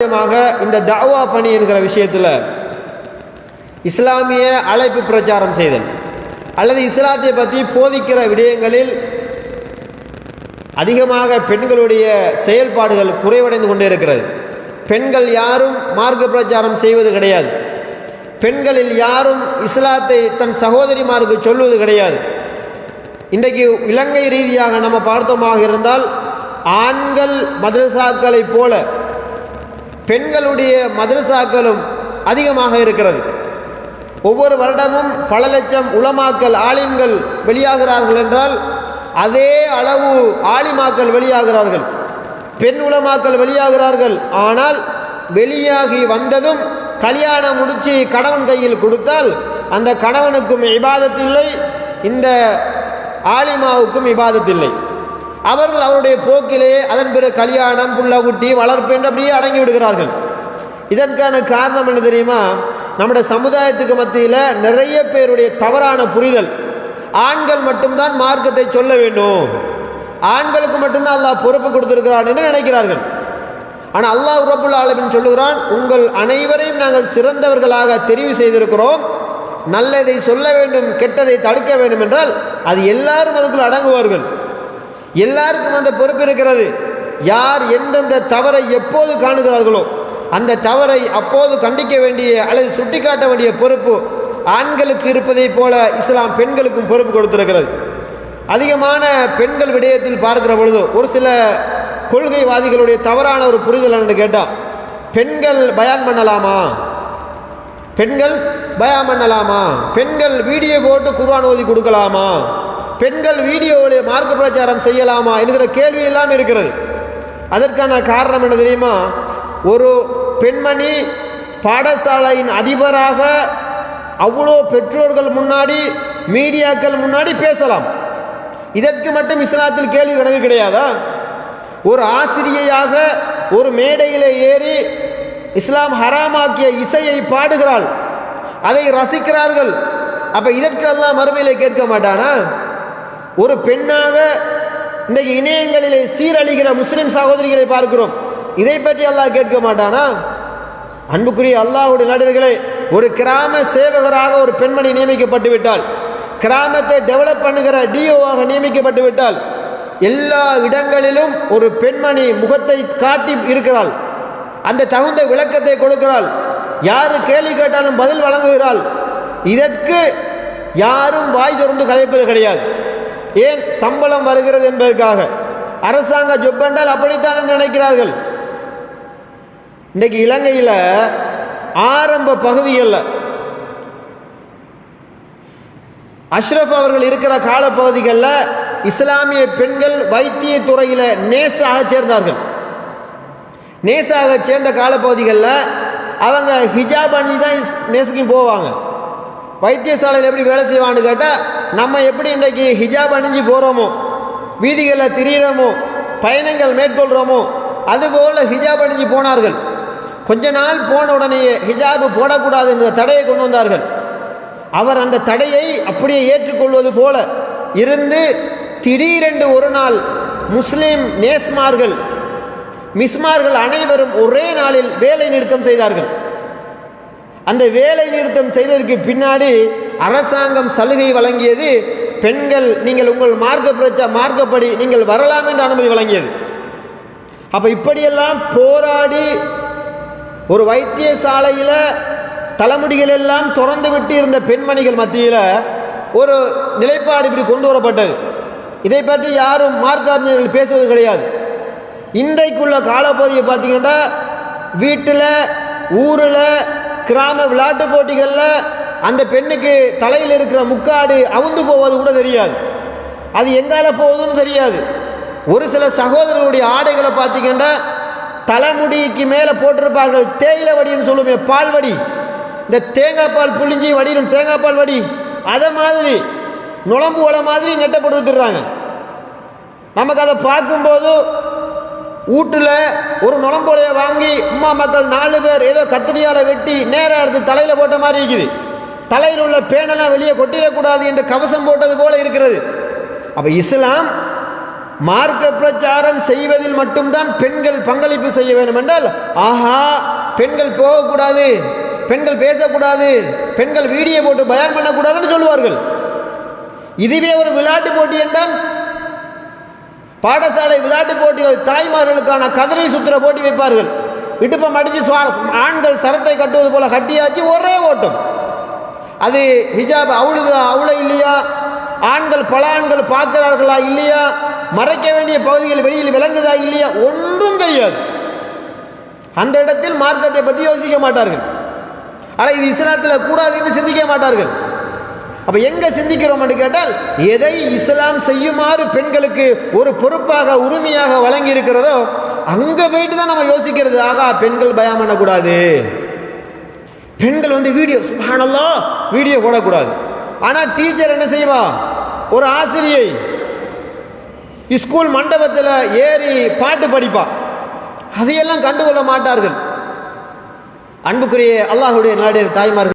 முக்கியமாக இந்த தாவா பணி என்கிற விஷயத்தில் இஸ்லாமிய அழைப்பு பிரச்சாரம் செய்தல் அல்லது இஸ்லாத்தை பற்றி போதிக்கிற விடயங்களில் அதிகமாக பெண்களுடைய செயல்பாடுகள் குறைவடைந்து கொண்டே இருக்கிறது. பெண்கள் யாரும் மார்க்க பிரச்சாரம் செய்வது கிடையாது. பெண்களில் யாரும் இஸ்லாத்தை தன் சகோதரிமாருக்கு சொல்வது கிடையாது. இன்றைக்கு இலங்கை ரீதியாக நம்ம பார்த்தோமாக இருந்தால் ஆண்கள் மதரசாக்களைப் போல பெண்களுடைய மதரசாக்களும் அதிகமாக இருக்கிறது. ஒவ்வொரு வருடமும் பல லட்சம் உலமாக்கல் ஆலிம்கள் வெளியாகிறார்கள் என்றால் அதே அளவு ஆலிமாக்கள் வெளியாகிறார்கள். பெண் உலமாக்கள் வெளியாகிறார்கள். ஆனால் வெளியாகி வந்ததும் கல்யாணம் முடித்து கணவன் கையில் கொடுத்தால் அந்த கணவனுக்கும் இபாதத்தில்லை இந்த ஆலிமாவுக்கும் இபாதத்தில்லை அவர்கள் அவருடைய போக்கிலே அதன் பிறகு கல்யாணம் புள்ள ஊட்டி வளர்ப்பு என்று அப்படியே அடங்கி விடுகிறார்கள். இதற்கான காரணம் என்ன தெரியுமா? நம்முடைய சமுதாயத்துக்கு மத்தியில் நிறைய பேருடைய தவறான புரிதல். ஆண்கள் மட்டும்தான் மார்க்கத்தை சொல்ல வேண்டும். ஆண்களுக்கு மட்டும்தான் அல்லாஹ் பொறுப்பு கொடுத்துருக்கிறான் என்று நினைக்கிறார்கள். ஆனால் அல்லாஹ் உறப்புள்ள ஆலமின் சொல்லுகிறான் உங்கள் அனைவரையும் நாங்கள் சிறந்தவர்களாக தெரிவு செய்திருக்கிறோம். நல்லதை சொல்ல வேண்டும் கெட்டதை தடுக்க வேண்டும் என்றால் அது எல்லாரும் அதுக்குள் அடங்குவார்கள். எல்லாருக்கும் அந்த பொறுப்பு இருக்கிறது. யார் எந்தெந்த தவறை எப்போது காணுகிறார்களோ அந்த தவறை அப்போது கண்டிக்க வேண்டிய அல்லது சுட்டிக்காட்ட வேண்டிய பொறுப்பு ஆண்களுக்கு இருப்பதைப் போல இஸ்லாம் பெண்களுக்கும் பொறுப்பு கொடுத்திருக்கிறது. அதிகமான பெண்கள் விடயத்தில் பார்க்கிற பொழுது ஒரு சில கொள்கைவாதிகளுடைய தவறான ஒரு புரிதல் என்று கேட்டால் பெண்கள் பயான் பண்ணலாமா? பெண்கள் பயான் பண்ணலாமா? பெண்கள் வீடியோ போட்டு குர்வான் ஓதி கொடுக்கலாமா? பெண்கள் வீடியோவிலே மார்க்க பிரச்சாரம் செய்யலாமா என்கிற கேள்வி எல்லாம் இருக்கிறது. அதற்கான காரணம் என்ன தெரியுமா? ஒரு பெண்மணி பாடசாலையின் அதிபராக அவ்வளோ பெற்றோர்கள் முன்னாடி மீடியாக்கள் முன்னாடி பேசலாம். இதற்கு மட்டும் இஸ்லாத்தில் கேள்வி கணக்கு கிடையாதா? ஒரு ஆசிரியையாக ஒரு மேடையில் ஏறி இஸ்லாம் ஹராமாக்கிய இசையை பாடுகிறாள். அதை ரசிக்கிறார்கள். அப்போ இதற்கு எல்லாம் மறுமையில் கேட்க மாட்டானா? ஒரு பெண்ணாக இன்றைக்கு இணையங்களிலே சீரழிகிற முஸ்லிம் சகோதரிகளை பார்க்கிறோம். இதை பற்றி அல்லாஹ் கேட்க மாட்டானா? அன்புக்குரிய அல்லாஹுடைய நாடுகளே ஒரு கிராம சேவகராக ஒரு பெண்மணி நியமிக்கப்பட்டு விட்டால் கிராமத்தை டெவலப் பண்ணுகிற டிஓவாக நியமிக்கப்பட்டு விட்டால் எல்லா இடங்களிலும் ஒரு பெண்மணி முகத்தை காட்டி இருக்கிறாள். அந்த தகுந்த விளக்கத்தை கொடுக்கிறாள். யாரு கேள்வி கேட்டாலும் பதில் வழங்குகிறாள். இதற்கு யாரும் வாய் திறந்து கதைப்பது கிடையாது. ஏன் சம்பளம் வருகிறது என்பதற்காக? அரசாங்க ஜொப் என்றால் அப்படித்தான் நினைக்கிறார்கள்? இன்றைக்கு இலங்கையில் ஆரம்ப பகுதிகளில் அஷ்ரஃப் அவர்கள் இருக்கிற காலப்பகுதிகளில் இஸ்லாமிய பெண்கள் வைத்திய துறையில் நேசாக சேர்ந்தார்கள். நேசாக சேர்ந்த காலப்பகுதிகளில் அவங்க ஹிஜாப் அணி தான் நேசுக்கும் போவாங்க. வைத்தியசாலையில் எப்படி வேலை செய்வான்னு கேட்டால் நம்ம எப்படி இன்றைக்கி ஹிஜாப் அணிஞ்சு போகிறோமோ வீதிகளில் திரியிறோமோ பயணங்கள் மேற்கொள்கிறோமோ அதுபோல் ஹிஜாப் அணிஞ்சு போனார்கள். கொஞ்ச நாள் போன உடனேயே ஹிஜாபு போடக்கூடாது என்ற தடையை கொண்டு வந்தார்கள். அவர் அந்த தடையை அப்படியே ஏற்றுக்கொள்வது போல இருந்து திடீரென்று ஒரு நாள் முஸ்லீம் நேஸ்மார்கள் மிஸ்மார்கள் அனைவரும் ஒரே நாளில் வேலை நிறுத்தம் செய்தார்கள். அந்த வேலை நிறுத்தம் செய்ததற்கு பின்னாடி அரசாங்கம் சலுகை வழங்கியது பெண்கள் நீங்கள் உங்கள் மார்க்க பிரச்ச மார்க்கப்படி நீங்கள் வரலாம் என்று அனுமதி வழங்கியது. அப்போ இப்படியெல்லாம் போராடி ஒரு வைத்தியசாலையில் தலைமுடிகள் எல்லாம் திறந்து விட்டு இருந்த பெண்மணிகள் மத்தியில் ஒரு நிலைப்பாடு இப்படி கொண்டு வரப்பட்டது. இதை பற்றி யாரும் மார்க்காரிஞர்கள் பேசுவது கிடையாது. இன்றைக்குள்ள காலப்பகுதியை பார்த்தீங்கன்னா வீட்டில் ஊரில் கிராம விளையாட்டு போட்டிகளில் அந்த பெண்ணுக்கு தலையில் இருக்கிற முக்காடு அவுந்து போவது கூட தெரியாது. அது எங்கால போகுதுன்னு தெரியாது. ஒரு சில சகோதரர்களுடைய ஆடைகளை பார்த்தீங்கன்னா தலைமுடிக்கு மேலே போட்டிருப்பார்கள் தேயிலை வடின்னு சொல்லுமே பால் வடி. இந்த தேங்காய் பால் புளிஞ்சி வடிடும் தேங்காய் பால் வடி. அதை மாதிரி நுழம்பு ஒலை மாதிரி நெட்டப்பட்டு வச்சுடுறாங்க நமக்கு அதை பார்க்கும்போது வீட்டில் ஒரு நுழம்போலையை வாங்கி உமா மக்கள் நாலு பேர் ஏதோ கத்திரியால் வெட்டி நேராக எடுத்து தலையில் போட்ட மாதிரி இருக்குது. தலையில் உள்ள பேனெல்லாம் வெளியே கொட்டிடக்கூடாது என்று கவசம் போட்டது போல இருக்கிறது. அப்போ இஸ்லாம் மார்க்க பிரச்சாரம் செய்வதில் மட்டும்தான் பெண்கள் பங்களிப்பு செய்ய வேண்டும் என்றால் ஆஹா பெண்கள் போகக்கூடாது பெண்கள் பேசக்கூடாது பெண்கள் வீடியோ போட்டு பயன் பண்ணக்கூடாதுன்னு சொல்லுவார்கள். இதுவே ஒரு விளையாட்டு போட்டி என்றால் பாடசாலை விளையாட்டு போட்டிகள் தாய்மார்களுக்கான கதிரை சுத்துற போட்டி வைப்பார்கள். இடுப்பம் அடித்து சுவாரஸ் ஆண்கள் சரத்தை கட்டுவது போல கட்டியாச்சு ஒரே ஓட்டம். அது ஹிஜாப் அவுளுதா அவளை இல்லையா? ஆண்கள் பல ஆண்கள் பார்க்கிறார்களா இல்லையா? மறைக்க வேண்டிய பகுதியில் வெளியில் விளங்குதா இல்லையா? ஒன்றும் தெரியாது. அந்த இடத்தில் மார்க்கத்தை பற்றி யோசிக்க மாட்டார்கள். ஆனால் இது இஸ்லாத்தில் கூடாதுன்னு சிந்திக்க மாட்டார்கள். அப்போ எங்கே சிந்திக்கிறோம் என்று கேட்டால் எதை இஸ்லாம் செய்யுமாறு பெண்களுக்கு ஒரு பொறுப்பாக உரிமையாக வழங்கி இருக்கிறதோ அங்கே போயிட்டு தான் நம்ம யோசிக்கிறது. ஆகா பெண்கள் பயம் பண்ணக்கூடாது. பெண்கள் வந்து வீடியோ சுபானல்லா வீடியோ போடக்கூடாது. ஆனால் டீச்சர் என்ன செய்வா? ஒரு ஆசிரியை ஸ்கூல் மண்டபத்தில் ஏறி பாட்டு படிப்பா. அதையெல்லாம் கண்டுகொள்ள மாட்டார்கள். அன்புக்குரிய அல்லாஹுடைய நாடிய தாய்மார்கள்